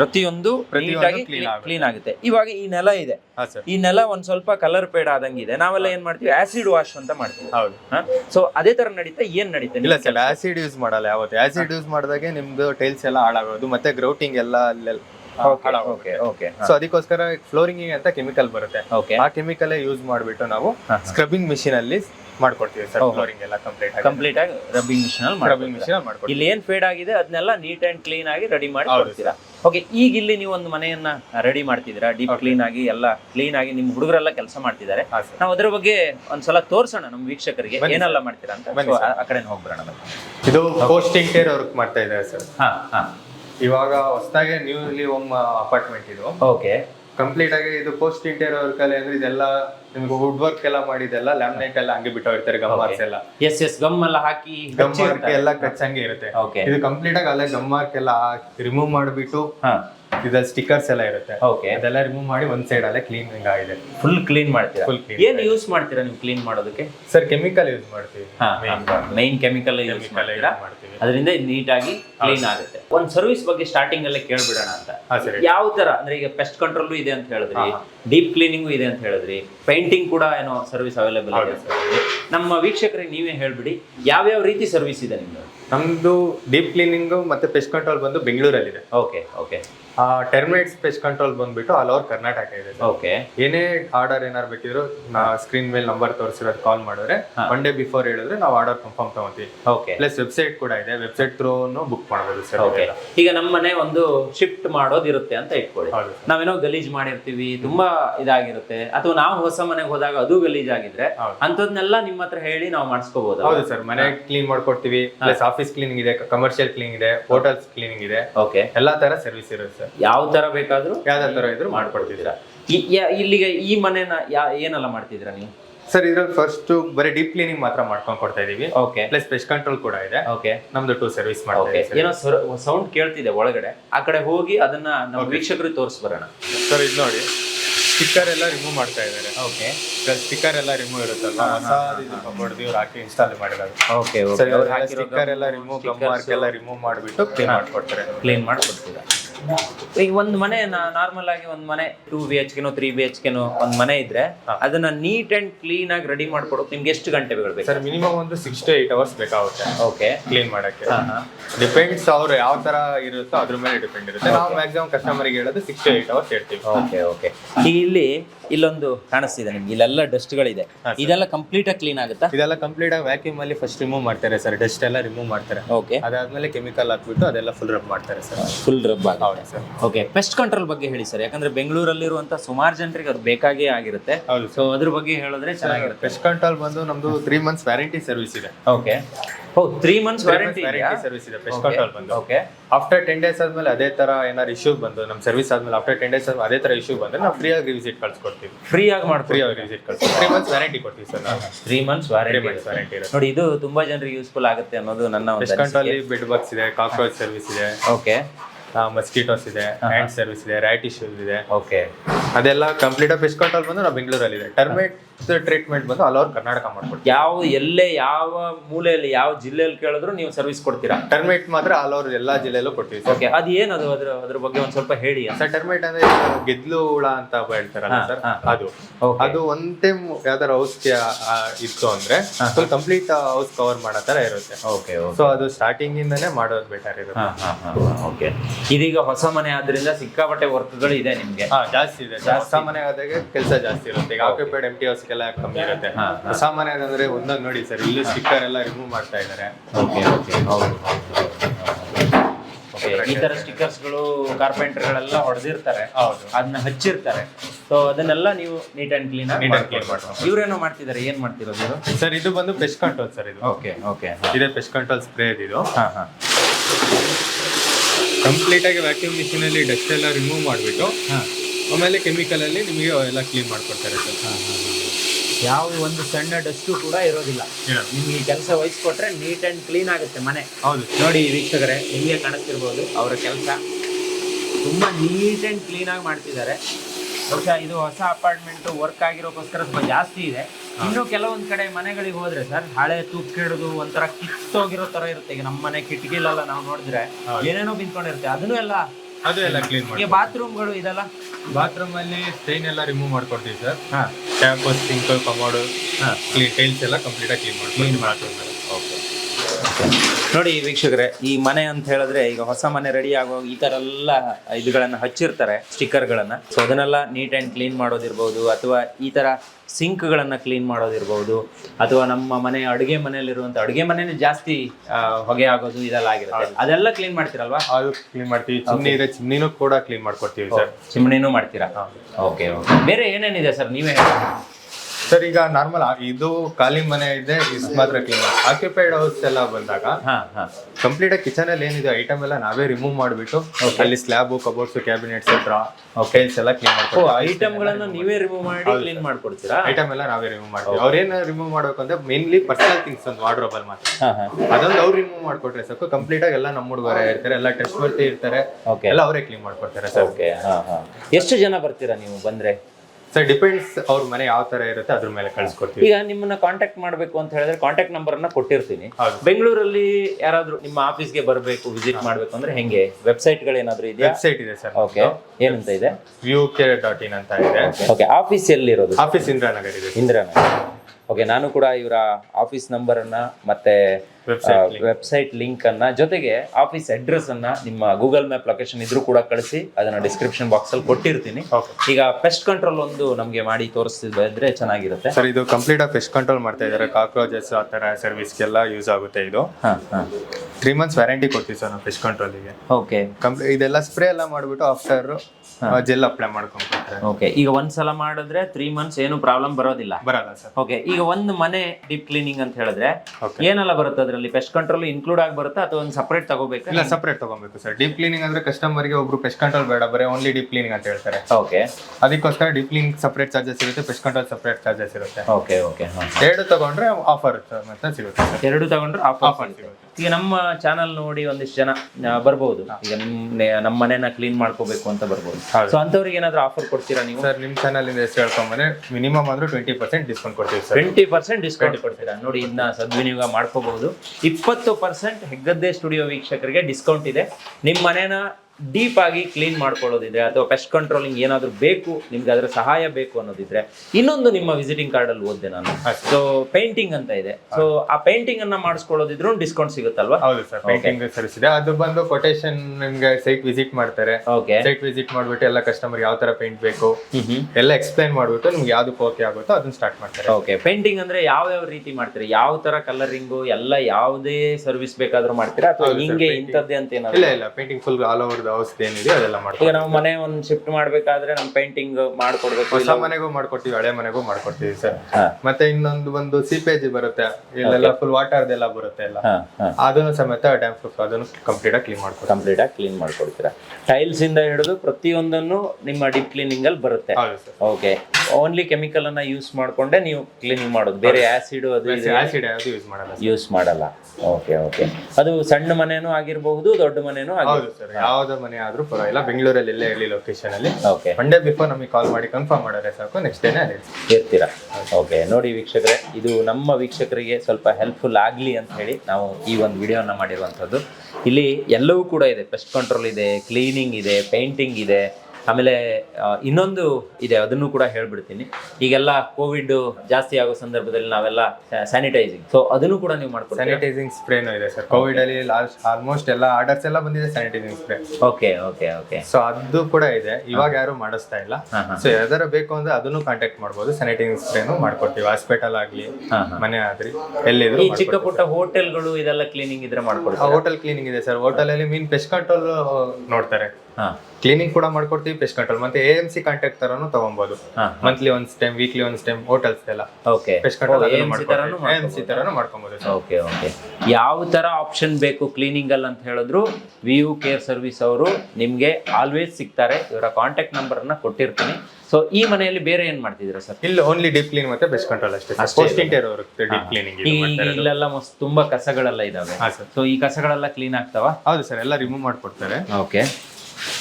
ಪ್ರತಿಯೊಂದು ಪ್ರತಿಯೊಂದು ಕ್ಲೀನ್ ಆಗುತ್ತೆ. ಇವಾಗ ಈ ನೆಲ ಇದೆ. ಈ ನೆಲ ಒಂದ್ ಸ್ವಲ್ಪ ಕಲರ್ ಪೇಡ್ ಆದಂಗಿದೆ. ನಾವೆಲ್ಲ ಏನ್ ಮಾಡ್ತೀವಿ? ಆಸಿಡ್ ವಾಶ್ ಅಂತ ಮಾಡ್ತೀವಿ. ಹೌದು. ಸೊ ಅದೇ ತರ ನಡೀತಾ ಏನ್ ನಡೀತಾ? ಇಲ್ಲ ಸರ್ ಆಸಿಡ್ ಯೂಸ್ ಮಾಡಲ್ಲ ಯಾವತ್ತು. ಆಸಿಡ್ ಯೂಸ್ ಮಾಡಿದಾಗ ನಿಮ್ದು ಟೈಲ್ಸ್ ಎಲ್ಲ ಹಾಳಾಗೋದು ಮತ್ತೆ ಗ್ರೌಟಿಂಗ್ ಎಲ್ಲ ಅಲ್ಲೆಲ್ಲ ಸೊ ಅದಕ್ಕೋಸ್ಕರ ಫ್ಲೋರಿಂಗ್ ಅಂತ ಕೆಮಿಕಲ್ ಬರುತ್ತೆ. ಆ ಕೆಮಿಕಲ್ ಯೂಸ್ ಮಾಡಿಬಿಟ್ಟು ನಾವು ಸ್ಕ್ರಬಿಂಗ್ ಸ್ಕ್ರಬ್ಬಿಂಗ್ ಮಿಷಿನ್ ಅಲ್ಲಿ ಮಾಡ್ಕೊಡ್ತೀವಿ ಸರ್. ಫ್ಲೋರಿಂಗ್ ಎಲ್ಲ ಕಂಪ್ಲೀಟ್ ಕಂಪ್ಲೀಟ್ ಆಗಿ ರಬ್ಬಿಂಗ್ ಮಿಷನ್ ಅಲ್ಲಿ. ಮಿಷಿನ್ ಮಾಡ್ಕೊಡ್ತೀವಿ. ಇಲ್ಲಿ ಏನ್ ಫೇಡ್ ಆಗಿದೆ ಅದನ್ನೆಲ್ಲ ನೀಟ್ ಅಂಡ್ ಕ್ಲೀನ್ ಆಗಿ ರೆಡಿ ಮಾಡಿ ಕೊಡ್ತೀರಾ? ಓಕೆ ಈಗ ಇಲ್ಲಿ ನೀವು ಒಂದು ಮನೆಯನ್ನ ರೆಡಿ ಮಾಡ್ತಿದ್ದೀರಾ? ಡೀಪ್ ಕ್ಲೀನ್ ಆಗಿ ಎಲ್ಲ ಕ್ಲೀನ್ ಆಗಿ ನಿಮ್ ಹುಡುಗರೆಲ್ಲ ಕೆಲಸ ಮಾಡ್ತಿದ್ದಾರೆ. ನಾವು ಅದರ ಬಗ್ಗೆ ಒಂದ್ಸಲ ತೋರ್ಸೋಣ ನಮ್ಮ ವೀಕ್ಷಕರಿಗೆ. ಏನೆಲ್ಲ ಮಾಡ್ತೀರಾ ಅಂತ? ಆ ಕಡೆ ಹೋಗ್ಬರೋಣ ಇದು ಪೋಸ್ಟಿಂಗ್ ಕೇರ್ ವರ್ಕ್ ಮಾಡ್ತಾ ಇದ್ದಾರೆ ಸರ್ ಹಾ ಹಾ. ಇವಾಗ ಹೊಸದಾಗಿ ನ್ಯೂಲಿ ಹೋಮ್ ಅಪಾರ್ಟ್ಮೆಂಟ್ ಇದು. ಓಕೆ ಕಂಪ್ಲೀಟ್ ಆಗಿ ಇದು ಪೋಸ್ಟ್ ಇಂಟೀರಿಯರ್ ವರ್ಕ್ ಅಲ್ಲಿ ಅಂದ್ರೆ ಇದೆಲ್ಲ ನಿಮ್ಗೆ ವುಡ್ ವರ್ಕ್ ಎಲ್ಲ ಮಾಡಿದೆಲ್ಲ ಲ್ಯಾಮಿನೇಟ್ ಎಲ್ಲ ಹಂಗೆ ಬಿಟ್ಟೋಗಿರ್ತಾರೆ ಗಮ್ ಮಾರ್ಕ್ಸ್ ಎಲ್ಲ. ಎಸ್ ಎಸ್ ಗಮ್ ಎಲ್ಲ ಹಾಕಿ ಗಮ್ ಮಾರ್ಕ್ ಎಲ್ಲ ಕಚ್ಚಂಗೆ ಇರುತ್ತೆ. ಇದು ಕಂಪ್ಲೀಟ್ ಆಗಿ ಅಲ್ಲೇ ಗಮ್ ಮಾರ್ಕ್ ಎಲ್ಲ ರಿಮೂವ್ ಮಾಡಿಬಿಟ್ಟು ಹಾ. ಇದ್ರಲ್ಲಿ ಸ್ಟಿಕ್ಕರ್ಸ್ ಎಲ್ಲ ಇರುತ್ತೆ. ಓಕೆ ಅದೆಲ್ಲ ರಿಮೂವ್ ಮಾಡಿ ಒಂದ್ ಸೈಡ್ ಅಲ್ಲೇ ಕ್ಲೀನಿಂಗ್ ಆಗಿದೆ. ಫುಲ್ ಕ್ಲೀನ್ ಮಾಡ್ತೀರಾ? Full clean. ಏನ್ ಯೂಸ್ ಮಾಡ್ತೀರಾ ನೀವು ಕ್ಲೀನ್ ಮಾಡೋದಕ್ಕೆ? ಸರ್ ಕೆಮಿಕಲ್ ಯೂಸ್ ಮಾಡ್ತೀವಿ. ಮೈನ್ ಕೆಮಿಕಲ್ ಯೂಸ್ ಮಾಡ್ತೀರಾ. ಅದರಿಂದ ನೀಟಾಗಿ ಕ್ಲೀನ್ ಆಗುತ್ತೆ. ಒಂದ್ ಸರ್ವಿಸ್ ಬಗ್ಗೆ ಸ್ಟಾರ್ಟಿಂಗ್ ಅಲ್ಲೇ ಕೇಳ್ಬಿಡೋಣ ಅಂತ. ಯಾವ ತರ? ಅಂದ್ರೆ ಈಗ ಪೆಸ್ಟ್ ಕಂಟ್ರೋಲ್ ಇದೆ ಅಂತ ಹೇಳಿದ್ರಿ. ಡೀಪ್ ಕ್ಲೀನಿಂಗು ಇದೆ ಅಂತ ಹೇಳಿದ್ರಿ. ಪೇಂಟಿಂಗ್ ಕೂಡ ಏನೋ ಸರ್ವಿಸ್ ಅವೈಲೇಬಲ್ ಇದೆ ಅಂತ ಹೇಳಿದ್ರಿ. ನಮ್ಮ ವೀಕ್ಷಕರಿಗೆ ನೀವೇ ಹೇಳ್ಬಿಡಿ ಯಾವ್ಯಾವ ರೀತಿ ಸರ್ವಿಸ್ ಇದೆ ನಿಮ್ದು? ನಮ್ದು ಡೀಪ್ ಕ್ಲೀನಿಂಗ್ ಮತ್ತೆ ಪೆಸ್ಟ್ ಕಂಟ್ರೋಲ್ ಬಂದು ಬೆಂಗಳೂರಲ್ಲಿದೆ. Okay okay termites space control ಬಂದ್ಬಿಟ್ಟು ಆಲ್ ಓವರ್ ಕರ್ನಾಟಕ ಇದೆ. ಓಕೆ ಏನೇ ಆರ್ಡರ್ ಏನಾರು ಬೇಕಿದ್ರು ಸ್ಕ್ರೀನ್ ಮೇಲೆ ನಂಬರ್ ತೋರಿಸಿರೋದು ಕಾಲ್ ಮಾಡಿದ್ರೆ ಒನ್ ಡೇ ಬಿಫೋರ್ ಹೇಳಿದ್ರೆ ನಾವು ಆರ್ಡರ್ ಕನ್ಫರ್ಮ್ ತಗೊಂತೀವಿ. ಓಕೆ ಪ್ಲಸ್ ವೆಬ್ಸೈಟ್ ಕೂಡ ಇದೆ. ವೆಬ್ಸೈಟ್ ಥ್ರೂ ಬುಕ್ ಮಾಡಬಹುದು ಸರ್ ಓಕೆ ಈಗ ನಮ್ಮನೆ ಒಂದು ಶಿಫ್ಟ್ ಮಾಡೋದಿರುತ್ತೆ ಅಂತ ಇಟ್ಕೊಳ್ಳಿ. ನಾವೇನೋ ಗಲೀಜ್ ಮಾಡಿರ್ತೀವಿ ತುಂಬಾ ಇದಾಗಿರುತ್ತೆ. ಅಥವಾ ನಾವು ಹೊಸ ಮನೆಗೆ ಹೋದಾಗ ಅದು ಗಲೀಜ್ ಆಗಿದ್ರೆ ಅಂತದನ್ನೆಲ್ಲ ನಿಮ್ಮ ಹತ್ರ ಹೇಳಿ ನಾವು ಮಾಡಿಸ್ಕೋಬಹುದು ಹೌದು ಸರ್ ಮನೆ ಕ್ಲೀನ್ ಮಾಡ್ಕೊಡ್ತೀವಿ. ಪ್ಲಸ್ ಆಫೀಸ್ ಕ್ಲೀನಿಂಗ್ ಇದೆ ಕಮರ್ಷಿಯಲ್ ಕ್ಲೀನಿಂಗ್ ಇದೆ ಹೋಟೆಲ್ಸ್ ಕ್ಲೀನಿಂಗ್ ಇದೆ. ಓಕೆ ಎಲ್ಲಾ ತರ ಸರ್ವಿಸ್ ಇರುತ್ತೆ ಸರ್ ಯಾವ ತರ ಬೇಕಾದ್ರೂ ಯಾವ್ದೇ ತರ ಇದ್ರು ಮಾಡ್ಕೊಡ್ತಿದ್ದೀರಾ. ಈ- ಯಾ- ಇಲ್ಲಿಗೆ ಈ ಮನೆನ ಯಾ ಏನೆಲ್ಲ ಮಾಡ್ತಿದ್ದೀರಾ ನೀವು? ಸರ್ ಇದ್ರಲ್ಲಿ ಫಸ್ಟ್ ಬರೀ ಡೀಪ್ ಕ್ಲೀನಿಂಗ್ ಮಾತ್ರ ಮಾಡ್ಕೊಂಡು ಕೊಡ್ತಾ ಇದೀವಿ. ಓಕೆ ಪ್ಲಸ್ ಪೆಸ್ಟ್ ಕಂಟ್ರೋಲ್ ಕೂಡ ಇದೆ. ಓಕೆ ನಮ್ದು ಟೂ ಸರ್ವಿಸ್ ಮಾಡ್ತಾ ಓಕೆ ಇದೀವಿ ಏನೋ ಸೌಂಡ್ ಕೇಳ್ತಿದೆ ಒಳಗಡೆ. ಆ ಕಡೆ ಹೋಗಿ ಅದನ್ನ ನಮ್ಮ ವೀಕ್ಷಕರಿಗೆ ತೋರಿಸ್ಬರೋಣ ಸರ್ ಇದು ನೋಡಿ. ಸ್ಟಿಕ್ಕರ್ ಎಲ್ಲ ರಿಮೂವ್ ಮಾಡ್ತಾ ಇದ್ದಾರೆ. ಓಕೆ ಸ್ಟಿಕ್ಕರ್ ಎಲ್ಲ ರಿಮೂವ್ ಇರುತ್ತಲ್ಲ ಇವ್ರು ಹಾಕಿ ಇನ್ಸ್ಟಾಲ್ ಮಾಡಿರೋದು. ಓಕೆ ಸರ್ ಸ್ಟಿಕ್ಕರ್ ಎಲ್ಲ ರಿಮೂವ್ ಗಮ್ ಮಾರ್ಕ್ ಎಲ್ಲ ರಿಮೂವ್ ಮಾಡಿಬಿಟ್ಟು ಕ್ಲೀನ್ ಮಾಡ್ಕೊಡ್ತಾರೆ. ಕ್ಲೀನ್ ಮಾಡ್ಕೊಡ್ತೀರಾ? ಈಗ ಒಂದು ಮನೆ ನಾರ್ಮಲ್ ಆಗಿ ಒಂದು ಮನೆ ಟೂ ಬಿ ಎಚ್ ಕೆನೋ ತ್ರೀ ಬಿ ಎಚ್ ಕೆನೋ ಒಂದು ಮನೆ ಇದ್ರೆ ಅದನ್ನ ನೀಟ್ ಅಂಡ್ ಕ್ಲೀನ್ ಆಗಿ ರೆಡಿ ಮಾಡ್ಕೊಡೋಕೆ ನಿಮ್ಗೆ ಎಷ್ಟು ಗಂಟೆ ಬೇಕು ಸರ್ ಮಿನಿಮಮ್ ಒಂದು ಸಿಕ್ಸ್ ಟು ಏಟ್ ಅವರ್ಸ್ ಬೇಕಾಗುತ್ತೆ ಓಕೆ ಕ್ಲೀನ್ ಮಾಡಕ್ಕೆ. ಡಿಪೆಂಡ್ಸ್ ಅವ್ರು ಯಾವ ತರ ಇರುತ್ತೋ ಅದ್ರ ಮೇಲೆ ಡಿಪೆಂಡ್ ಇರುತ್ತೆ. ನಾವು ಮ್ಯಾಕ್ಸಿಮಮ್ ಕಸ್ಟಮರ್ಗೆ ಹೇಳೋದು ಸಿಕ್ಸ್ ಟು ಏಟ್ ಅವರ್ಸ್ ಹೇಳ್ತೀವಿ. ಓಕೆ ಓಕೆ ಇಲ್ಲಿ ಇಲ್ಲೊಂದು ಕಾಣಿಸ್ತಿದೆ ನಿಮ್ಗೆ. ಇಲ್ಲೆಲ್ಲ ಡಸ್ಟ್ಗಳಿದೆ ಇದೆಲ್ಲ ಕಂಪ್ಲೀಟ್ ಆಗಿ ಕ್ಲೀನ್ ಆಗುತ್ತಾ? ಇದೆಲ್ಲ ಕಂಪ್ಲೀಟ್ ಆಗಿ ವ್ಯಾಕ್ಯೂಮ್ ಅಲ್ಲಿ ಫಸ್ಟ್ ರಿಮೂವ್ ಮಾಡ್ತಾರೆ ಸರ್. ಡಸ್ಟ್ ಎಲ್ಲ ರಿಮೂವ್ ಮಾಡ್ತಾರೆ. ಓಕೆ ಅದಾದ್ಮೇಲೆ ಕೆಮಿಕಲ್ ಹಾಕ್ಬಿಟ್ಟು ಅದೆಲ್ಲ ಫುಲ್ ರಬ್ ಮಾಡ್ತಾರೆ ಸರ್. ಫುಲ್ ರಬ್ ಆಗುತ್ತೆ. ಹೌದು ಸರ್. ಓಕೆ ಪೆಸ್ಟ್ ಕಂಟ್ರೋಲ್ ಬಗ್ಗೆ ಹೇಳಿ ಸರ್ ಯಾಕಂದ್ರೆ ಬೆಂಗಳೂರಲ್ಲಿರುವಂತ ಸುಮಾರು ಜನರಿಗೆ ಅದು ಬೇಕಾಗೇ ಆಗಿರುತ್ತೆ. ಹೌದು ಸೊ ಅದ್ರ ಬಗ್ಗೆ ಹೇಳಿದ್ರೆ ಚೆನ್ನಾಗಿರುತ್ತೆ. ಪೆಸ್ಟ್ ಕಂಟ್ರೋಲ್ ಬಂದು ನಮ್ದು ತ್ರೀ ಮಂತ್ಸ್ ವ್ಯಾರಂಟಿ ಸರ್ವಿಸ್ ಇದೆ. Okay oh three months warranty service ಇದೆ ಪೆಸ್ಟ್ ಕಂಟ್ರೋಲ್ ಬಂದು. ಓಕೆ ಆಫ್ಟರ್ ಟೆನ್ ಡೇಸ್ ಆದ್ಮೇಲೆ ಅದೇ ತರ ಏನಾರು ಇಶ್ಯೂ ಬಂದು ನಮ್ಮ ಸರ್ವಿಸ್ ಆದ್ಮೇಲೆ ಆಫ್ಟರ್ ಟೆನ್ ಡೇಸ್ ಅದೇ ತರ ಇಶ್ಯೂ ಬಂದ್ರೆ ನಾವು ಫ್ರೀ ಆಗಿ ವಿಸಿಟ್ ಕಳ್ಸ್ಕೊಡ್ತೀವಿ. ಫ್ರೀ ಆಗಿ ಫ್ರೀ ಮಾಡ್ತೀವಿ ಆಗಿ ವಿಸಿಟ್ ಕಳ್ಸಿ ತ್ರೀ ಮಂತ್ಸ್ ವ್ಯಾರಂಟಿ ಕೊಡ್ತೀವಿ ಸರ್ ನಾವು. ತ್ರೀ ಮಂತ್ಸ್ ವ್ಯಾರಂಟಿ ವ್ಯಾರಂಟಿ ಇರುತ್ತೆ. ನೋಡಿ ಇದು ತುಂಬಾ ಜನರಿಗೆ ಯೂಸ್ಫುಲ್ ಆಗುತ್ತೆ ಅನ್ನೋದು ನನ್ನ ಪೆಸ್ಟ್ ಕಂಟ್ರೋಲ್ ಬೆಡ್ ಬಾಕ್ಸ್ ಇದೆ ಕಾಕ್ರೋಚ್ ಸರ್ವಿಸ್ ಇದೆ. ಓಕೆ ಮಸ್ಕಿಟೋಸ್ ಇದೆ ಹ್ಯಾಂಡ್ ಸರ್ವಿಸ್ ಇದೆ ರೈಟ್ ಇಶ್ಯೂಸ್ ಇದೆ. ಓಕೆ ಅದೆಲ್ಲ ಕಂಪ್ಲೀಟ್ ಪೆಸ್ಟ್ ಅಲ್ಲಿ ಬಂದು ನಾವು ಬೆಂಗಳೂರಲ್ಲಿ ಇದೆ ಟರ್ಮೇಟ್ ಟ್ರೀಟ್ಮೆಂಟ್ ಬಂದು ಆಲ್ ಓವರ್ ಕರ್ನಾಟಕ ಮಾಡ್ಕೊಡ್ತೀವಿ. ಯಾವ ಎಲ್ಲೇ ಯಾವ ಮೂಲೆಯಲ್ಲಿ ಯಾವ ಜಿಲ್ಲೆಯಲ್ಲಿ ಕೇಳಿದ್ರು ನೀವು ಸರ್ವಿಸ್ ಕೊಡ್ತೀರಾ? ಟರ್ಮೇಟ್ ಮಾತ್ರ ಆಲ್ ಓವರ್ ಎಲ್ಲಾ ಜಿಲ್ಲೆಯಲ್ಲೂ ಕೊಡ್ತೀವಿ ಸರ್ ಓಕೆ ಅದು ಏನದು ಅದ್ರ ಅದ್ರ ಬಗ್ಗೆ ಒಂದ್ ಸ್ವಲ್ಪ ಹೇಳಿ ಸರ್ ಟರ್ಮೇಟ್ ಅಂದ್ರೆ ಗೆದ್ಲು ಹುಳ ಅಂತ ಹೇಳ್ತಾರಲ್ಲ ಸರ್ ಅದು. ಅದು ಒಂದ್ ಟೈಮ್ ಯಾವ್ದಾರ ಔಷಧಿ ಇತ್ತು ಅಂದ್ರೆ ಕಂಪ್ಲೀಟ್ ಹೌಸ್ ಕವರ್ ಮಾಡೋ ತರ ಇರುತ್ತೆ. ಓಕೆ ಸೊ ಅದು ಸ್ಟಾರ್ಟಿಂಗ್ ಇಂದಾನೆ ಮಾಡೋದು ಬೆಟರ್ ಇರುತ್ತೆ. ಓಕೆ ಇದೀಗ ಹೊಸ ಮನೆ ಆದ್ರಿಂದ ಸಿಕ್ಕಾಪಟ್ಟೆ ವರ್ಕ್ಗಳು ಇದೆ ನಿಮ್ಗೆ. ಹಾ ಜಾಸ್ತಿ ಇದೆ. ಹೊಸ ಮನೆ ಆದಾಗ ಕೆಲಸ ಜಾಸ್ತಿ ಇರುತ್ತೆ. ಈಗ ಆಕ್ಯುಪೈಡ್ ಎಂ ಟಿ ಹೌಸ್ಗೆಲ್ಲ ಕಮ್ಮಿ ಇರುತ್ತೆ. ಹಾ, ಹೊಸ ಮನೆ ಅಂದ್ರೆ ಒಂದೊಂದು ನೋಡಿ ಸರ್ ಇಲ್ಲಿ ಸ್ಟಿಕ್ಕರ್ ಎಲ್ಲ ರಿಮೂವ್ ಮಾಡ್ತಾ ಇದ್ದಾರೆ. ಓಕೆ ಓಕೆ ಹೌದು ಓಕೆ ಈ ತರ ಸ್ಟಿಕ್ಕರ್ಸ್ಗಳು ಕಾರ್ಪೆಂಟರ್ಗಳೆಲ್ಲ ಹೊಡೆದಿರ್ತಾರೆ. ಹೌದು. ಅದನ್ನ ಹಚ್ಚಿರ್ತಾರೆ. ಸೊ ಅದನ್ನೆಲ್ಲ ನೀವು ನೀಟ್ ಅಂಡ್ ಕ್ಲೀನ್ ನೀಟ್ ಆಗಿ ಮಾಡ್ಕೊಂಡು. ಇವ್ರೇನೋ ಮಾಡ್ತಿದ್ದಾರೆ ಏನ್ ಮಾಡ್ತಿರೋದು ಇವರು? ಸರ್ ಇದು ಬಂದು ಪೆಸ್ಟ್ ಕಂಟ್ರೋಲ್ ಸರ್ ಇದು. ಓಕೆ ಓಕೆ ಇದೆ ಪೆಸ್ಟ್ ಕಂಟ್ರೋಲ್ ಸ್ಪ್ರೇ ಇದು. ಹಾ ಹಾ. ಕಂಪ್ಲೀಟ್ ಆಗಿ ವ್ಯಾಕ್ಯೂಮ್ ಮಿಷಿನ್ ಅಲ್ಲಿ ಡಸ್ಟ್ ಎಲ್ಲ ರಿಮೂವ್ ಮಾಡಿಬಿಟ್ಟು ಹಾ. ಆಮೇಲೆ ಕೆಮಿಕಲ್ ಅಲ್ಲಿ ನಿಮಗೆ ಎಲ್ಲ ಕ್ಲೀನ್ ಮಾಡ್ಕೊಡ್ತಾರೆ ಸರ್ ಯಾವ ಒಂದು ಸಣ್ಣ ಡಸ್ಟು ಕೂಡ ಇರೋದಿಲ್ಲ. ನಿಮ್ಗೆ ಈ ಕೆಲಸ ವಹಿಸ್ಕೊಟ್ರೆ ನೀಟ್ ಅಂಡ್ ಕ್ಲೀನ್ ಆಗುತ್ತೆ ಮನೆ. ಹೌದು. ನೋಡಿ ವೀಕ್ಷಕರೇ ನಿಮಗೆ ಕಾಣಿಸ್ತಿರ್ಬೋದು ಅವರ ಕೆಲಸ. ತುಂಬಾ ನೀಟ್ ಅಂಡ್ ಕ್ಲೀನ್ ಆಗಿ ಮಾಡ್ತಿದ್ದಾರೆ. ಬಹುಶಃ ಇದು ಹೊಸ ಅಪಾರ್ಟ್ಮೆಂಟ್ ವರ್ಕ್ ಆಗಿರೋಕ್ಕೋಸ್ಕರ ಸ್ವಲ್ಪ ಜಾಸ್ತಿ ಇದೆ. ಇನ್ನು ಕೆಲವೊಂದ್ ಕಡೆ ಮನೆಗಳಿಗೆ ಹೋದ್ರೆ ಸರ್ ಹಳೆ ತೂಕ್ ಕೆಡೋದು ಒಂಥರ ಕಿತ್ತೋಗಿರೋ ತರ ಇರುತ್ತೆ. ಈಗ ನಮ್ಮ ಮನೆ ಕಿಟಕಿಲೆಲ್ಲ ನಾವು ನೋಡಿದ್ರೆ ಏನೇನೋ ಬಿಂದ್ಕೊಂಡಿರುತ್ತೆ ಅದನ್ನು ಎಲ್ಲ ಅದು ಎಲ್ಲ ಕ್ಲೀನ್ ಮಾಡಿ ಬಾತ್ರೂಮ್ಗಳು ಇದೆಲ್ಲ? ಬಾತ್ರೂಮ್ ಅಲ್ಲಿ ಸ್ಟೈನ್ ಎಲ್ಲ ರಿಮೂವ್ ಮಾಡ್ಕೊಡ್ತೀವಿ ಸರ್. ಹಾ. ಟ್ಯಾಪ್ ಸಿಂಕ್ ಕಮೋಡು ಹಾ. ಕ್ಲೀನ್ ಟೈಲ್ಸ್ ಎಲ್ಲ ಕಂಪ್ಲೀಟ್ ಆಗಿ ಕ್ಲೀನ್ ಮಾಡ್ತೀವಿ ಬಾತ್ರೂಮ್ ನೋಡಿ ವೀಕ್ಷಕರೇ ಈ ಮನೆ ಅಂತ ಹೇಳಿದ್ರೆ ಈಗ ಹೊಸ ಮನೆ ರೆಡಿ ಆಗೋ ಈ ತರ ಎಲ್ಲ ಇದುಗಳನ್ನ ಹಚ್ಚಿರ್ತಾರೆ ಸ್ಟಿಕ್ಕರ್ಗಳನ್ನ ಸೊ ಅದನ್ನೆಲ್ಲ ನೀಟ್ ಅಂಡ್ ಕ್ಲೀನ್ ಮಾಡೋದಿರ್ಬೋದು ಅಥವಾ ಈ ತರ ಸಿಂಕ್ಗಳನ್ನು ಕ್ಲೀನ್ ಮಾಡೋದಿರ್ಬೋದು ಅಥವಾ ನಮ್ಮ ಮನೆ ಅಡುಗೆ ಮನೆಯಲ್ಲಿರುವಂತ ಅಡುಗೆ ಮನೆನೇ ಜಾಸ್ತಿ ಹೊಗೆ ಆಗೋದು ಇದೆಲ್ಲ ಆಗಿರುತ್ತೆ. ಅದೆಲ್ಲ ಕ್ಲೀನ್ ಮಾಡ್ತೀರಲ್ವಾ? ಅದು ಕ್ಲೀನ್ ಮಾಡ್ತೀವಿ. ಚಿಮ್ನಿ ಇದೆ ಚಿಮ್ನಿನೂ ಕೂಡ ಕ್ಲೀನ್ ಮಾಡ್ಕೊಡ್ತೀವಿ ಸರ್. ಚಿಮ್ನಿನೂ ಮಾಡ್ತೀರಾ? ಓಕೆ ಓಕೆ ಬೇರೆ ಏನೇನಿದೆ ಸರ್? ನೀವೇ ಹೇಳಿ. ಸರ್ ಈಗ ನಾರ್ಮಲ್ ಇದು ಖಾಲಿ ಮನೆ ಇದೆ ಇದು ಮಾತ್ರ ಕ್ಲೀನ್ ಆಕ್ಯುಪೈಡ್ ಹೌಸ್ ಎಲ್ಲ ಬಂದಾಗ ಹಾ ಹಾ. ಕಂಪ್ಲೀಟ್ ಆಗಿ ಕಿಚನ್ ಅಲ್ಲಿ ಏನಿದೆ ಐಟಮ್ ಎಲ್ಲ ನಾವೇ ರಿಮೂವ್ ಮಾಡ್ಬಿಟ್ಟು ಅಲ್ಲಿ ಸ್ಲ್ಯಾಬ್ ಕಬೋರ್ಡ್ಸ್ ಕ್ಯಾಬಿನೆಟ್ಸ್ ಹತ್ರ ಟೈಲ್ಸ್ ಎಲ್ಲ ಕ್ಲೀನ್ ಓ ಐಟಮ್ ಗಳನ್ನ ನೀವೇ ರಿಮೂವ್ ಮಾಡಿ ಕ್ಲೀನ್ ಮಾಡ್ಕೊಡ್ತೀರಾ? ಐಟಮ್ ಎಲ್ಲ ನಾವೇ ರಿಮೂವ್ ಮಾಡ್ತೀವಿ. ಅವ್ರೇನು ರಿಮೂವ್ ಮಾಡ್ಬೇಕು ಅಂದ್ರೆ ಮೇನ್ಲಿ ಪರ್ಸನಲ್ ಥಿಂಗ್ಸ್ ಒಂದು ವಾರ್ಡ್ರೋಬಲ್ ಮಾತ್ರ. ಹಾ ಹಾ. ಅದೊಂದು ಅವ್ರು ರಿಮೂವ್ ಮಾಡ್ಕೊಟ್ರೆ ಸಾಕು ಕಂಪ್ಲೀಟ್ ಆಗಿ ಎಲ್ಲ ನಮ್ಮ ಹುಡುಗರೇ ಇರ್ತಾರೆ ಎಲ್ಲ ಟೆಸ್ಟ್ ಬರ್ತಿ ಇರ್ತಾರೆ ಓಕೆ ಎಲ್ಲ ಅವರೇ ಕ್ಲೀನ್ ಮಾಡ್ಕೊಡ್ತಾರೆ ಸರ್ ಓಕೆ ಎಷ್ಟು ಜನ ಬರ್ತೀರಾ ನೀವು ಬಂದ್ರೆ? ಸರ್ ಡಿಪೆಂಡ್ಸ್ ಅವ್ರ ಮನೆ ಯಾವ ತರ ಇರುತ್ತೆ ಅದ್ರ ಮೇಲೆ ಕಳ್ಸ್ಕೊತೀವಿ ಈಗ ನಿಮ್ಮನ್ನ ಕಾಂಟ್ಯಾಕ್ಟ್ ಮಾಡ್ಬೇಕು ಅಂತ ಹೇಳಿದ್ರೆ ಕಾಂಟ್ಯಾಕ್ಟ್ ನಂಬರ್ ಅನ್ನ ಕೊಟ್ಟಿರ್ತೀನಿ. ಬೆಂಗಳೂರಲ್ಲಿ ಯಾರಾದ್ರೂ ನಿಮ್ಮ ಆಫೀಸ್ಗೆ ಬರಬೇಕು ವಿಸಿಟ್ ಮಾಡ್ಬೇಕು ಅಂದ್ರೆ ಹೆಂಗೆ? ವೆಬ್ಸೈಟ್ ಗಳೇನಾದ್ರೂ ಇದೆ ವೆಬ್ಸೈಟ್ ಇದೆ ಸರ್. ಓಕೆ ಏನಂತ ಇದೆ? ವ್ಯೂ ಕೇರ್ ಡಾಟ್ ಇನ್ ಅಂತ ಇದೆ. ಓಕೆ ಆಫೀಸ್ ಎಲ್ಲಿರೋದು? ಆಫೀಸ್ ಇಂದ್ರಾನಗರ್ ಇದೆ. ಇಂದಿರಾನಗರ. ಓಕೆ ನಾನು ಕೂಡ ಇವರ ಆಫೀಸ್ ನಂಬರ್ ಅನ್ನ ಮತ್ತೆ ವೆಬ್ಸೈಟ್ ಲಿಂಕ್ ಅನ್ನ ಜೊತೆಗೆ ಆಫೀಸ್ ಅಡ್ರೆಸ್ ಅನ್ನ ನಿಮ್ಮ ಗೂಗಲ್ ಮ್ಯಾಪ್ ಲೊಕೇಶನ್ ಇದ್ರೂ ಕೂಡ ಕಳಿಸಿ ಅದನ್ನ ಡಿಸ್ಕ್ರಿಪ್ಷನ್ ಬಾಕ್ಸ್ ಅಲ್ಲಿ ಕೊಟ್ಟಿರ್ತೀನಿ. ಈಗ ಪೆಸ್ಟ್ ಕಂಟ್ರೋಲ್ ಒಂದು ನಮಗೆ ಮಾಡಿ ತೋರಿಸಿದ್ರೆ ಚೆನ್ನಾಗಿರುತ್ತೆ. ಸರ್ ಇದು ಕಂಪ್ಲೀಟ್ ಆಗಿ ಪೆಸ್ಟ್ ಕಂಟ್ರೋಲ್ ಮಾಡ್ತಾ ಇದ್ದಾರೆ. ಕಾಕ್ರೋಚಸ್ ಆ ತರ ಸರ್ವಿಸ್ಗೆಲ್ಲ ಯೂಸ್ ಆಗುತ್ತೆ ಇದು. ಹಾ ಹಾ. ತ್ರೀ ಮಂತ್ಸ್ ವ್ಯಾರಂಟಿ ಕೊಡ್ತೀವಿ ಸರ್ ನಾವು ಫಿಶ್ ಕಂಟ್ರೋಲಿಗೆ ಓಕೆ ಕಂಪ್ಲೀಟ್ ಇದೆಲ್ಲ ಸ್ಪ್ರೇ ಎಲ್ಲ ಮಾಡಿಬಿಟ್ಟು ಆಫ್ಟರ್ ಜೆಲ್ ಅಪ್ಲೈ ಮಾಡ್ಕೊಂಡ್ಬಿಡ್ತಾರೆ ಓಕೆ ಈಗ ಒಂದ್ಸಲ ಮಾಡಿದ್ರೆ ತ್ರೀ ಮಂತ್ಸ್ ಏನು ಪ್ರಾಬ್ಲಮ್ ಬರೋದಿಲ್ಲ. ಬರಲ್ಲ ಸರ್. ಓಕೆ ಈಗ ಒಂದು ಮನೆ ಡೀಪ್ ಕ್ಲೀನಿಂಗ್ ಅಂತ ಹೇಳಿದ್ರೆ Okay. ಏನೆಲ್ಲ ಬರುತ್ತೆ ಅದರಲ್ಲಿ? ಪೆಸ್ಟ್ ಕಂಟ್ರೋಲ್ ಇನ್ಕ್ಲೂಡ್ ಆಗಿ ಬರುತ್ತೆ ಅಥವಾ ಒಂದು ಸಪ್ರೇಟ್ ತಗೋಬೇಕು? ಇಲ್ಲ ಸಪ್ರೇಟ್ ತಗೋಬೇಕು ಸರ್. ಡೀಪ್ ಕ್ಲೀನಿಂಗ್ ಅಂದ್ರೆ ಕಸ್ಟಮರ್ಗೆ ಒಬ್ರು ಪೆಸ್ಟ್ ಕಂಟ್ರೋಲ್ ಬೇಡ ಬರೀ ಓನ್ಲಿ ಡೀಪ್ ಕ್ಲೀನಿಂಗ್ ಅಂತ ಹೇಳ್ತಾರೆ. ಓಕೆ ಅದಕ್ಕೋಸ್ಕರ ಡೀಪ್ ಕ್ಲೀನಿಂಗ್ ಸಪ್ರೇಟ್ ಚಾರ್ಜಸ್ ಇರುತ್ತೆ ಪೆಸ್ಟ್ ಕಂಟ್ರೋಲ್ ಸಪ್ರೇಟ್ ಚಾರ್ಜಸ್ ಇರುತ್ತೆ. ಓಕೆ ಓಕೆ ಎರಡು ತಗೊಂಡ್ರೆ ಆಫರ್ ಮತ್ತೆ ಸಿಗುತ್ತೆ ಸರ್. ಎರಡು ತಗೊಂಡ್ರೆ ಆಫರ್ ಆಫರ್ ಸಿಗುತ್ತೆ. ಈಗ ನಮ್ಮ ಚಾನಲ್ ನೋಡಿ ಒಂದಿಷ್ಟು ಜನ ಆ, ಬರ್ಬೋದು. ಈಗ ನಿಮ್ ನಮ್ಮ ಮನೆನ ಕ್ಲೀನ್ ಮಾಡ್ಕೋಬೇಕು ಅಂತ ಬರ್ಬೋದು. ಹೌದು. ಸೊ ಅಂತವ್ರಿಗೆ ಏನಾದ್ರು ಆಫರ್ ಕೊಡ್ತೀರಾ ನೀವು? ಸರ್ ನಿಮ್ಮ ಚಾನಲ್ ಇಂದ ಎಷ್ಟು ಹೇಳ್ಕೊಂಬನೆ ಮಿನಿಮಮ್ ಅಂದ್ರೆ ಟ್ವೆಂಟಿ ಪರ್ಸೆಂಟ್ ಡಿಸ್ಕೌಂಟ್ ಕೊಡ್ತೀವಿ ಸರ್. ಟ್ವೆಂಟಿ ಪರ್ಸೆಂಟ್ ಡಿಸ್ಕೌಂಟ್ ಕೊಡ್ತೀರಾ? ನೋಡಿ ಇನ್ನ ಸದ್ವಿನಿಯೋಗ ಮಾಡ್ಕೋಬಹುದು ಇಪ್ಪತ್ತು ಪರ್ಸೆಂಟ್ ಹೆಗ್ಗದ್ದೆ ಸ್ಟುಡಿಯೋ ವೀಕ್ಷಕರಿಗೆ ಡಿಸ್ಕೌಂಟ್ ಇದೆ. ನಿಮ್ಮ ಮನೇನ ಡೀಪ್ ಆಗಿ ಕ್ಲೀನ್ ಮಾಡ್ಕೊಳ್ಳೋದಿದ್ರೆ ಅಥವಾ ಪೆಸ್ಟ್ ಕಂಟ್ರೋಲಿಂಗ್ ಏನಾದರೂ ಬೇಕು ನಿಮ್ಗೆ ಅದರ ಸಹಾಯ ಬೇಕು ಅನ್ನೋದಿದ್ರೆ ಇನ್ನೊಂದು ನಿಮ್ಮ ವಿಸಿಟಿಂಗ್ ಕಾರ್ಡ್ ಅಲ್ಲಿ ಓದಿದೆ ನಾನು. ಸೊ ಪೇಂಟಿಂಗ್ ಅಂತ ಇದೆ. ಸೊ ಆ ಪೇಂಟಿಂಗ್ ಅನ್ನ ಮಾಡಿಸ್ಕೊಳ್ಳೋದಿದ್ರು ಡಿಸ್ಕೌಂಟ್ ಸಿಗುತ್ತಲ್ವಾ? ಹೌದು ಸರ್ ಪೇಂಟಿಂಗ್ ಸರ್ವಿಸ್ ಇದೆ ಅದು ಬಂದು ಕೊಟೇಶನ್ ನಿಮ್ಗೆ ಸೈಟ್ ವಿಸಿಟ್ ಮಾಡ್ತಾರೆ. ಓಕೆ ಸೈಟ್ ವಿಸಿಟ್ ಮಾಡ್ಬಿಟ್ಟು ಎಲ್ಲ ಕಸ್ಟಮರ್ ಯಾವ ತರ ಪೇಂಟ್ ಬೇಕು ಎಲ್ಲ ಎಕ್ಸ್ಪ್ಲೈನ್ ಮಾಡ್ಬಿಟ್ಟು ನಿಮ್ಗೆ ಯಾವ್ದಕ್ಕೆ ಓಕೆ ಆಗುತ್ತೋ ಅದನ್ನ ಸ್ಟಾರ್ಟ್ ಮಾಡ್ತಾರೆ. ಓಕೆ ಪೇಂಟಿಂಗ್ ಅಂದ್ರೆ ಯಾವ ಯಾವ ರೀತಿ ಮಾಡ್ತೀರಿ? ಯಾವ ತರ ಕಲರಿಂಗು ಎಲ್ಲ ಯಾವುದೇ ಸರ್ವಿಸ್ ಬೇಕಾದ್ರೂ ಮಾಡ್ತೀರಾ? ಅಥವಾ ಹಿಂಗೆ ಇಂಥದ್ದೇ ಅಂತ ಏನಾದ್ರು? ಇಲ್ಲ ಇಲ್ಲ painting full all over house ಏನಿದೆ ಅದೆಲ್ಲ ಈಗ ಮಾಡ್ತೀವಿ ನಾವು ಮನೆ ಒಂದು ಶಿಫ್ಟ್ ಮಾಡ್ಬೇಕಾದ್ರೆ ನಮ್ಮ ಪೇಂಟಿಂಗ್ ಮಾಡ್ಕೊಡ್ಬೇಕು. ಹೊಸ ಮನೆಗೂ ಮಾಡ್ಕೊಡ್ತೀವಿ ಹಳೆ ಮನೆಗೂ ಮಾಡ್ಕೊಡ್ತೀವಿ ಸರ್. ಮತ್ತೆ ಇನ್ನೊಂದು ಒಂದು ಸಿಪೇಜ್ ಬರುತ್ತೆ ಇಲ್ಲೆಲ್ಲ ಫುಲ್ ವಾಟರ್ ಎಲ್ಲ ಬರುತ್ತೆ ಎಲ್ಲ. ಅದನ್ನು ಸಮೇತ ಡ್ಯಾಮ್ ಪ್ರೂಫ್ ಅದನ್ನು ಕಂಪ್ಲೀಟ್ ಆಗಿ ಕ್ಲೀನ್ ಮಾಡ್ಕೊಡ್ತೀವಿ. ಕಂಪ್ಲೀಟ್ ಆಗಿ ಕ್ಲೀನ್ ಮಾಡ್ಕೊಡ್ತೀರಾ? ಟೈಲ್ಸ್ ಇಂದ ಹಿಡಿದು ಪ್ರತಿಯೊಂದನ್ನು ನಿಮ್ಮ ಡೀಪ್ ಕ್ಲೀನಿಂಗ್ ಅಲ್ಲಿ ಬರುತ್ತೆ. ಹೌದು ಸರ್. ಓಕೆ ಓನ್ಲಿ ಕೆಮಿಕಲ್ ಅನ್ನ ಯೂಸ್ ಮಾಡ್ಕೊಂಡೆ ನೀವು ಕ್ಲೀನಿಂಗ್ ಮಾಡೋದು. ಬೇರೆ ಆಸಿಡ್ ಅದು ಆಸಿಡ್ ಯಾವುದು ಯೂಸ್ ಮಾಡಲ್ಲ sir. ಯೂಸ್ ಮಾಡಲ್ಲ. ಓಕೆ ಓಕೆ ಅದು ಸಣ್ಣ ಮನೆನೂ ಆಗಿರಬಹುದು ದೊಡ್ಡ ಮನೆನೂ ಹೌದು ಆಗಿರ್ಬೋದು ಸರ್ ಯಾವ್ದು ಮನೆ ಆದ್ರೂ ಪರವಾಗಿಲ್ಲ. ಬೆಂಗಳೂರಲ್ಲಿ ಎಲ್ಲೇ ಹೇಳಿ ಲೊಕೇಶನ್ ಅಲ್ಲಿ. ಓಕೆ ಒನ್ ಡೇ ಬಿಫೋರ್ ನಮಗೆ ಕಾಲ್ ಮಾಡಿ ಕನ್ಫರ್ಮ್ ಮಾಡಿದ್ರೆ ಸಾಕು ನೆಕ್ಸ್ಟ್ ಡೇನೇ ಅಲ್ಲಿ ಇರ್ತೀರಾ? ಓಕೆ ನೋಡಿ ವೀಕ್ಷಕರೇ ಇದು ನಮ್ಮ ವೀಕ್ಷಕರಿಗೆ ಸ್ವಲ್ಪ ಹೆಲ್ಪ್ಫುಲ್ ಆಗಲಿ ಅಂತ ಹೇಳಿ ನಾವು ಈ ಒಂದು ವಿಡಿಯೋನ ಮಾಡಿರುವಂಥದ್ದು. ಇಲ್ಲಿ ಎಲ್ಲವೂ ಕೂಡ ಇದೆ. ಪೆಸ್ಟ್ ಕಂಟ್ರೋಲ್ ಇದೆ ಕ್ಲೀನಿಂಗ್ ಇದೆ ಪೇಂಟಿಂಗ್ ಇದೆ. ಆಮೇಲೆ ಇನ್ನೊಂದು ಇದೆ ಅದನ್ನು ಕೂಡ ಹೇಳ್ಬಿಡ್ತೀನಿ. ಈಗೆಲ್ಲ ಕೋವಿಡ್ ಜಾಸ್ತಿ ಆಗೋ ಸಂದರ್ಭದಲ್ಲಿ ನಾವೆಲ್ಲ ಸ್ಯಾನಿಟೈಸಿಂಗ್ ಸೊ ಅದನ್ನು ಕೂಡ ನೀವು ಮಾಡ್ಕೊಡಿ ಸ್ಯಾನಿಟೈಸಿಂಗ್ ಸ್ಪ್ರೇನು ಇದೆ ಸರ್. ಕೋವಿಡ್ ಅಲ್ಲಿ ಆಲ್ಮೋಸ್ಟ್ ಎಲ್ಲ ಆರ್ಡರ್ಸ್ ಎಲ್ಲ ಬಂದಿದೆ sanitising spray okay okay okay so ಅದು ಕೂಡ ಇದೆ. ಇವಾಗ ಯಾರು ಮಾಡಿಸ್ತಾ ಇಲ್ಲ. ಸೊ ಯಾವ್ದಾರ ಬೇಕು ಅಂದ್ರೆ ಅದನ್ನು ಕಾಂಟ್ಯಾಕ್ಟ್ ಮಾಡ್ಬೋದು. ಸ್ಯಾನಿಟೈಸಿಂಗ್ ಸ್ಪ್ರೇನು ಮಾಡ್ಕೊಡ್ತೀವಿ. ಹಾಸ್ಪಿಟಲ್ ಆಗ್ಲಿ. ಮನೆ ಆದ್ರಿ ಎಲ್ಲಿದ್ರು ಈ ಚಿಕ್ಕ ಪುಟ್ಟ ಹೋಟೆಲ್ಗಳು ಇದೆಲ್ಲ ಕ್ಲೀನಿಂಗ್ ಇದ್ರೆ ಮಾಡ್ಕೊಡ್ತೀವಿ ಹೋಟೆಲ್ ಕ್ಲೀನಿಂಗ್ ಇದೆ ಸರ್. ಹೋಟೆಲ್ ಅಲ್ಲಿ ಮೀನ್ ಪೆಸ್ಟ್ ಕಂಟ್ರೋಲ್ ನೋಡ್ತಾರೆ. ಕ್ಲೀನಿಂಗ್ ಕೂಡ ಮಾಡ್ಕೊಡ್ತೀವಿ ಪೆಸ್ಟ್ ಕಂಟ್ರೋಲ್ ಮತ್ತೆ ಎ ಎಂ ಸಿ ಕಾಂಟ್ಯಾಕ್ಟ್ ತರನು ತಗೊಬಹುದು ಮಂತ್ಲಿ ಒಂದ್ ಟೈಮ್ ವೀಕ್ಲಿ ಒಂದ್ ಟೈಮ್ ಹೋಟೆಲ್ಸ್ ಎಲ್ಲ. Okay pest control A M ತರನು C ತರನು ಮಾಡ್ಕೊಬಹುದು ಸರ್ ಓಕೆ ಓಕೆ ಯಾವ ತರ ಆಪ್ಷನ್ ಬೇಕು ಕ್ಲೀನಿಂಗ್ ಅಲ್ಲಿ ಅಂತ ಹೇಳಿದ್ರು ವಿ ಯು ಕೇರ್ ಸರ್ವಿಸ್ ಅವರು ನಿಮ್ಗೆ ಆಲ್ವೇಸ್ ಸಿಗ್ತಾರೆ. ಇವರ ಕಾಂಟ್ಯಾಕ್ಟ್ ನಂಬರ್ ಅನ್ನ ಕೊಟ್ಟಿರ್ತೀನಿ. ಸೊ ಈ ಮನೆಯಲ್ಲಿ ಬೇರೆ ಏನ್ ಮಾಡ್ತಿದ್ರಾ ಸರ್ ಇಲ್ಲ ಓನ್ಲಿ ಡೀಪ್ ಕ್ಲೀನ್ ಮತ್ತೆ ಬೆಸ್ಟ್ ಕಂಟ್ರೋಲ್ ಅಷ್ಟೇ ಅಷ್ಟೇ ಪೋಸ್ಟ್ ಇಂಟೀರಿಯರ್ ಬರುತ್ತೆ ಡೀಪ್ ಕ್ಲೀನಿಂಗ್ ಇಲ್ಲೆಲ್ಲ ತುಂಬಾ ಕಸಗಳೆಲ್ಲ ಇದಾವೆ. ಸೊ ಈ ಕಸಗಳೆಲ್ಲ ಕ್ಲೀನ್ ಆಗ್ತಾವ? ಹೌದು ಸರ್ ಎಲ್ಲ ರಿಮೂವ್ ಮಾಡ್ಕೊಡ್ತಾರೆ. ಓಕೆ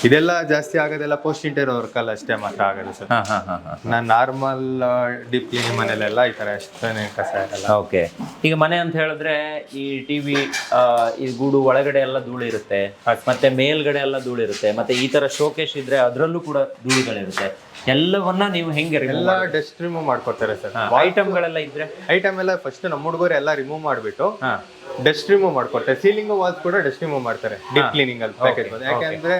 ಇದೆಲ್ಲ ಜಾಸ್ತಿ ಆಗೋದೆಲ್ಲ ಪೋಸ್ಟ್ ಇಂಟೀರಿಯರ್ ವರ್ಕ್ ಅಲ್ಲ ಅಷ್ಟೇ ಮಾತ್ರ ಆಗೋದು ಸರ್. ಹಾ ಹಾ ಹಾ ಹಾ. ನಾನು ನಾರ್ಮಲ್ ಡೀಪ್ ಕ್ಲೀನಿಂಗ್ ಮನೇಲೆಲ್ಲ ಈ ತರ ಅಷ್ಟೇ ಕಸ ಆಗಲ್ಲ ಓಕೆ ಈಗ ಮನೆ ಅಂತ ಹೇಳಿದ್ರೆ ಈ ಟಿವಿ ಈ ಗೂಡು ಒಳಗಡೆ ಎಲ್ಲ ಧೂಳಿರುತ್ತೆ ಮತ್ತೆ ಮೇಲ್ಗಡೆ ಎಲ್ಲ ಧೂಳಿರುತ್ತೆ ಮತ್ತೆ ಈ ತರ ಶೋಕೇಶ್ ಇದ್ರೆ ಅದರಲ್ಲೂ ಕೂಡ ಧೂಳುಗಳಿರುತ್ತೆ. ಎಲ್ಲವನ್ನ ನೀವು ಹೆಂಗೆ ಎಲ್ಲ ಡಸ್ಟ್ ರಿಮೂವ್ ಮಾಡ್ಕೊತಾರೆ ಸರ್. ಐಟಮ್ಗಳೆಲ್ಲ ಇದ್ರೆ? ಐಟಮ್ ಎಲ್ಲ ಫಸ್ಟ್ ನಮ್ಮ ಹುಡುಗರು ಎಲ್ಲ ರಿಮೂವ್ ಮಾಡಿಬಿಟ್ಟು ಹಾ. ಡಸ್ಟ್ ರಿಮೂವ್ ಮಾಡ್ಕೊಡ್ತಾರೆ. ಸೀಲಿಂಗ್ ವಾಲ್ಸ್ ಕೂಡ ಡಸ್ಟ್ ರಿಮೂವ್ ಮಾಡ್ತಾರೆ. ಡೀಪ್ ಕ್ಲೀನಿಂಗ್ ಅಲ್ಲಿ ಪ್ಯಾಕೇಜ್ ಯಾಕೆಂದ್ರೆ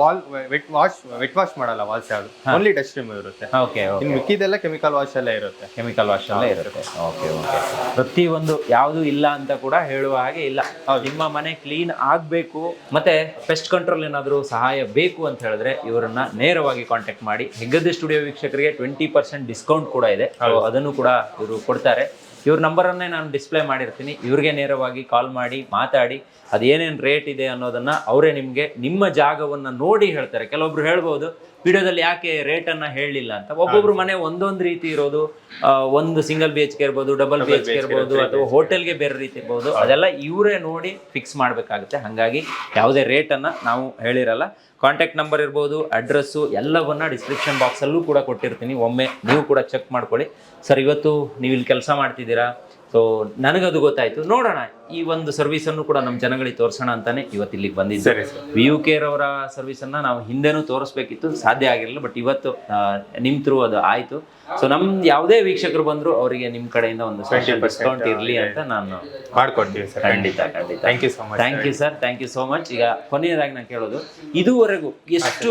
wall wet wash wet wash ಮಾಡಲ್ಲ ವಾಲ್ಸ್ ಯಾವುದು. ಓನ್ಲಿ ಡಸ್ಟ್ ರಿಮೂವ್ ಇರುತ್ತೆ. ಓಕೆ ಇನ್ನು ಮಿಕ್ಕಿದೆಲ್ಲ ಕೆಮಿಕಲ್ ವಾಶ್ ಎಲ್ಲ ಇರುತ್ತೆ. ಕೆಮಿಕಲ್ ವಾಶ್ ಅಲ್ಲೇ ಇರುತ್ತೆ. ಓಕೆ ಓಕೆ ಪ್ರತಿಯೊಂದು ಯಾವುದು ಇಲ್ಲ ಅಂತ ಕೂಡ ಹೇಳುವ ಹಾಗೆ ಇಲ್ಲ. ನಿಮ್ಮ ಮನೆ ಕ್ಲೀನ್ ಆಗಬೇಕು ಮತ್ತೆ ಪೆಸ್ಟ್ ಕಂಟ್ರೋಲ್ ಏನಾದರೂ ಸಹಾಯ ಬೇಕು ಅಂತ ಹೇಳಿದ್ರೆ ಇವರನ್ನ ನೇರವಾಗಿ ಕಾಂಟ್ಯಾಕ್ಟ್ ಮಾಡಿ. ಹೆಗ್ಗದ್ದೆ ಸ್ಟುಡಿಯೋ ವೀಕ್ಷಕರಿಗೆ ಟ್ವೆಂಟಿ ಪರ್ಸೆಂಟ್ ಡಿಸ್ಕೌಂಟ್ ಕೂಡ ಇದೆ. ಅದನ್ನು ಕೂಡ ಇವರು ಕೊಡ್ತಾರೆ. ಇವ್ರ ನಂಬರನ್ನೇ ನಾನು ಡಿಸ್ಪ್ಲೇ ಮಾಡಿರ್ತೀನಿ. ಇವ್ರಿಗೆ ನೇರವಾಗಿ ಕಾಲ್ ಮಾಡಿ ಮಾತಾಡಿ. ಅದೇನೇನು ರೇಟ್ ಇದೆ ಅನ್ನೋದನ್ನ ಅವರೇ ನಿಮಗೆ ನಿಮ್ಮ ಜಾಗವನ್ನ ನೋಡಿ ಹೇಳ್ತಾರೆ. ಕೆಲವೊಬ್ರು ಹೇಳ್ಬೋದು ವಿಡಿಯೋದಲ್ಲಿ ಯಾಕೆ ರೇಟನ್ನು ಹೇಳಲಿಲ್ಲ ಅಂತ. ಒಬ್ಬೊಬ್ರು ಮನೆ ಒಂದೊಂದು ರೀತಿ ಇರೋದು ಒಂದು ಸಿಂಗಲ್ ಬಿ ಎಚ್ ಕೆ ಇರ್ಬೋದು ಡಬಲ್ ಬಿ ಎಚ್ ಕೆ ಇರ್ಬೋದು ಅಥವಾ ಹೋಟೆಲ್ಗೆ ಬೇರೆ ರೀತಿ ಇರ್ಬೋದು ಅದೆಲ್ಲ ಇವರೇ ನೋಡಿ ಫಿಕ್ಸ್ ಮಾಡಬೇಕಾಗುತ್ತೆ. ಹಾಗಾಗಿ ಯಾವುದೇ ರೇಟನ್ನು ನಾವು ಹೇಳಿರಲ್ಲ. ಕಾಂಟ್ಯಾಕ್ಟ್ ನಂಬರ್ ಇರ್ಬೋದು ಅಡ್ರೆಸ್ಸು ಎಲ್ಲವನ್ನು ಡಿಸ್ಕ್ರಿಪ್ಷನ್ ಬಾಕ್ಸಲ್ಲೂ ಕೂಡ ಕೊಟ್ಟಿರ್ತೀನಿ. ಒಮ್ಮೆ ನೀವು ಕೂಡ ಚೆಕ್ ಮಾಡ್ಕೊಳ್ಳಿ. ಸರ್ ಇವತ್ತು ನೀವು ಇಲ್ಲಿ ಕೆಲಸ ಮಾಡ್ತಿದ್ದೀರಾ? ಸೊ ನನಗದು ಗೊತ್ತಾಯಿತು. ನೋಡೋಣ. ಈ ಒಂದು ಸರ್ವಿಸ್ ಅನ್ನು ಕೂಡ ನಮ್ಮ ಜನಗಳಿಗೆ ತೋರಿಸೋಣ ಅಂತಾನೆ ಇವತ್ತು ಇಲ್ಲಿಗೆ ಬಂದಿದ್ದೆ. ವಿ ಯು ಕೇರ್ ಅವರ ಅನ್ನ ನಾವು ಹಿಂದೆನೂ ತೋರಿಸ್ಬೇಕಿತ್ತು. ಸಾಧ್ಯ ಆಗಿರಲಿಲ್ಲ ಬಟ್ ಇವತ್ತು ನಿಮ್ ಥ್ರೂ ಅದು ಆಯಿತು. ಸೊ ನಮ್ ಯಾವುದೇ ವೀಕ್ಷಕರು ಬಂದ್ರು ಅವರಿಗೆ ನಿಮ್ಮ ಕಡೆಯಿಂದ ಒಂದು ಸ್ಪೆಷಲ್ ಡಿಸ್ಕೌಂಟ್ ಇರಲಿ ಅಂತ ನಾನು ಮಾಡ್ಕೊಡ್ತೀವಿ ಸರ್ ಖಂಡಿತ. ಖಂಡಿತ thank you so much thank you sir thank you so much ಈಗ ಕೊನೆಯದಾಗಿ ನಾನು ಕೇಳೋದು ಇದುವರೆಗೂ ಎಷ್ಟು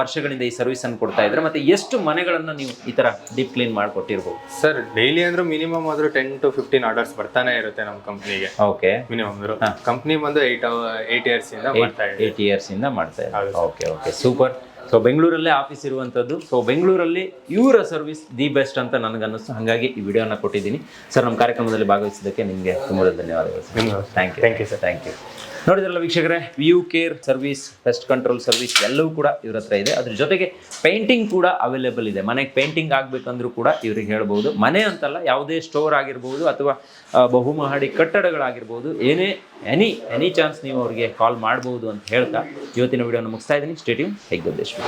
ವರ್ಷಗಳಿಂದ ಈ ಸರ್ವಿಸ್ ಅನ್ನು ಕೊಡ್ತಾ ಇದ್ರೆ ಮತ್ತೆ ಎಷ್ಟು ಮನೆಗಳನ್ನ ನೀವು ಈ ತರ ಡೀಪ್ ಕ್ಲೀನ್ ಮಾಡಿಕೊಟ್ಟಿರ್ಬೋದು? ಸರ್ ಡೈಲಿ ಅಂದ್ರೆ ಮಿನಿಮಮ್ ಆದ್ರೂ ಟೆನ್ ಟು ಫಿಫ್ಟೀನ್ ಆರ್ಡರ್ಸ್ ಬರ್ತಾನೆ ಇರುತ್ತೆ ನಮ್ಮ ಕಂಪ್ನಿಗೆ ಓಕೆ ಮಿನಿಮಮ್ ಕಂಪ್ನಿ ಬಂದು ಏಟ್ ಏಟ್ ಇಯರ್ಸ್ ಇಂದ ಮಾಡ್ತಾ ಇದೆ ಏಟ್ ಇಯರ್ಸ್ ಇಂದ ಮಾಡ್ತಾ ಇದ್ದಾರೆ ಓಕೆ ಓಕೆ ಸೂಪರ್ ಸೊ ಬೆಂಗಳೂರಲ್ಲೇ ಆಫೀಸ್ ಇರುವಂಥದ್ದು ಸೊ ಬೆಂಗಳೂರಲ್ಲಿ ಇವರ ಸರ್ವಿಸ್ ದಿ ಬೆಸ್ಟ್ ಅಂತ ನನಗನ್ನಿಸ್ತು. ಹಾಗಾಗಿ ಈ ವಿಡಿಯೋನ ಕೊಟ್ಟಿದ್ದೀನಿ. ಸರ್ ನಮ್ಮ ಕಾರ್ಯಕ್ರಮದಲ್ಲಿ ಭಾಗವಹಿಸಿದ್ದಕ್ಕೆ ನಿಮಗೆ ತುಂಬ ಧನ್ಯವಾದಗಳು sir thank you thank you sir thank you ನೋಡಿದ್ರಲ್ಲ ವೀಕ್ಷಕರೇ view care service pest control service ಎಲ್ಲವೂ ಕೂಡ ಇವ್ರ ಹತ್ರ ಇದೆ. ಅದ್ರ ಜೊತೆಗೆ ಪೇಂಟಿಂಗ್ ಕೂಡ ಅವೈಲೇಬಲ್ ಇದೆ. ಮನೆಗೆ ಪೇಂಟಿಂಗ್ ಆಗ್ಬೇಕಂದ್ರೂ ಕೂಡ ಇವ್ರಿಗೆ ಹೇಳ್ಬೋದು. ಮನೆ ಅಂತಲ್ಲ ಯಾವುದೇ ಸ್ಟೋರ್ ಆಗಿರ್ಬೋದು ಅಥವಾ ಬಹುಮಹಡಿ ಕಟ್ಟಡಗಳಾಗಿರ್ಬೋದು, ಏನೇ ಎನಿ ಎನಿ ಚಾನ್ಸ್ ನೀವು ಅವರಿಗೆ ಕಾಲ್ ಮಾಡ್ಬೋದು ಅಂತ ಹೇಳ್ತಾ ಇವತ್ತಿನ ವಿಡಿಯೋನ ಮುಗಿಸ್ತಾ ಇದ್ದೀನಿ. ಸ್ಟೇಡಿಯಂ ಹೆಗ್ಗದ್ದೇಶ್ವರ